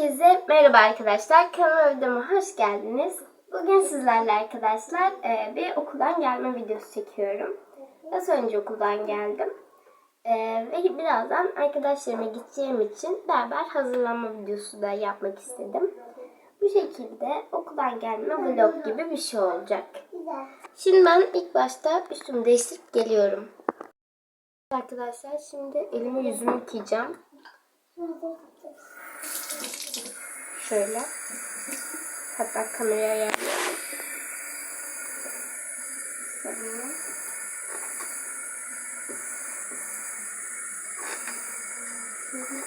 Herkese merhaba arkadaşlar. Kanalıma videoma hoş geldiniz. Bugün sizlerle arkadaşlar e, bir okuldan gelme videosu çekiyorum. Az önce okuldan geldim. E, ve birazdan arkadaşlarıma gideceğim için beraber hazırlanma videosu da yapmak istedim. Bu şekilde okuldan gelme vlog gibi bir şey olacak. Şimdi ben ilk başta üstümü değiştirip geliyorum. Arkadaşlar şimdi elimi yüzümü yıkayacağım. Şöyle. Hatta kameraya. Sabunla. Şöyle.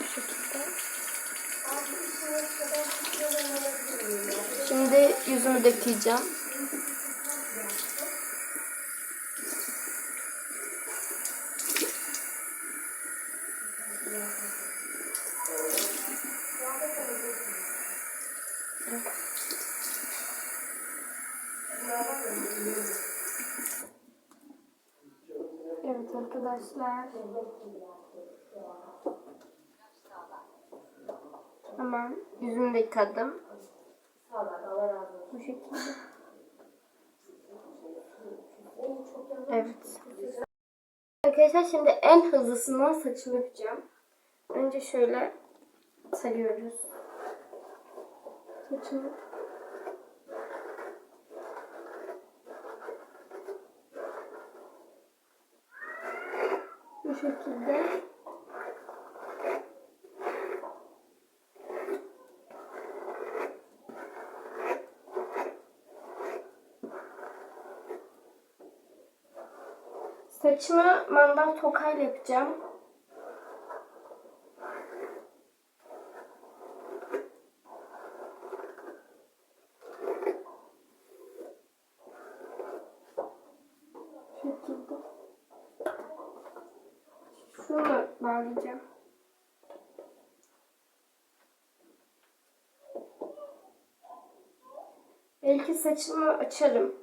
Bu şekilde. Şimdi yüzümü dökeceğim. Evet arkadaşlar. Hemen yüzümü de yıkadım. Bu şekilde. Evet. Arkadaşlar şimdi en hızlısından saçımı yapacağım. Önce şöyle sarıyoruz. Saçımı. Bu şekilde. Saçımı mandal tokayla yapacağım. Şekilde. Şunu bağlayacağım. Belki saçımı açarım.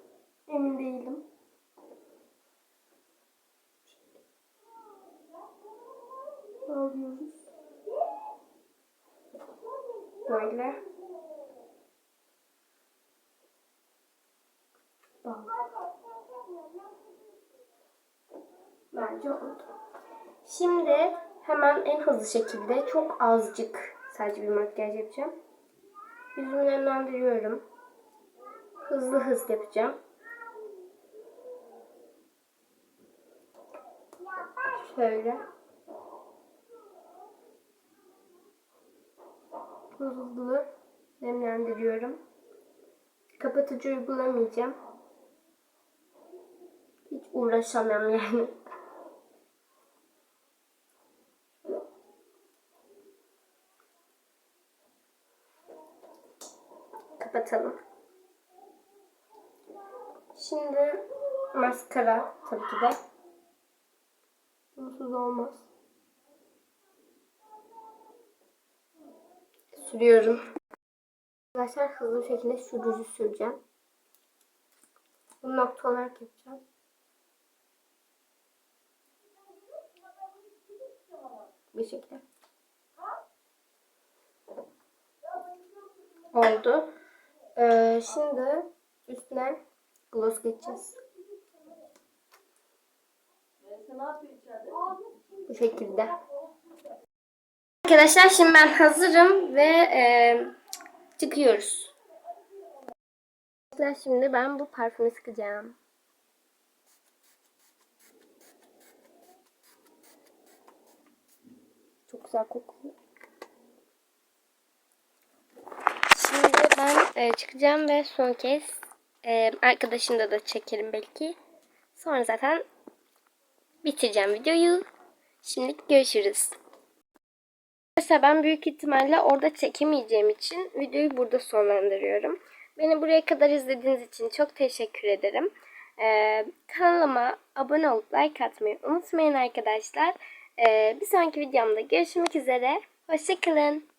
Emin değilim. Bağlıyoruz. Böyle. Bağlı. Bence oldu. Şimdi hemen en hızlı şekilde çok azıcık sadece bir makyaj yapacağım. Yüzümü nemlendiriyorum. Hızlı hızlı yapacağım. Şöyle. Hızlı nemlendiriyorum. Kapatıcı uygulamayacağım. Hiç uğraşamam yani. Kapatalım. Şimdi maskara tabii ki de. Bunsuz olmaz. Sürüyorum. Arkadaşlar hızlı şekilde ruju süreceğim. Bunu nokta olarak yapacağım. Bir şekilde. Oldu. Ee, şimdi üstüne gloss geçeceğiz. Bu şekilde. Arkadaşlar şimdi ben hazırım ve e, çıkıyoruz. Arkadaşlar şimdi ben bu parfümü sıkacağım. Çok güzel kokuyor. Şimdi ben e, çıkacağım ve son kez e, arkadaşımda da çekerim belki. Sonra zaten bitireceğim videoyu. Şimdilik görüşürüz. Arkadaşlar ben büyük ihtimalle orada çekemeyeceğim için videoyu burada sonlandırıyorum. Beni buraya kadar izlediğiniz için çok teşekkür ederim. Ee, kanalıma abone olup like atmayı unutmayın arkadaşlar. Ee, bir sonraki videomda görüşmek üzere. Hoşçakalın.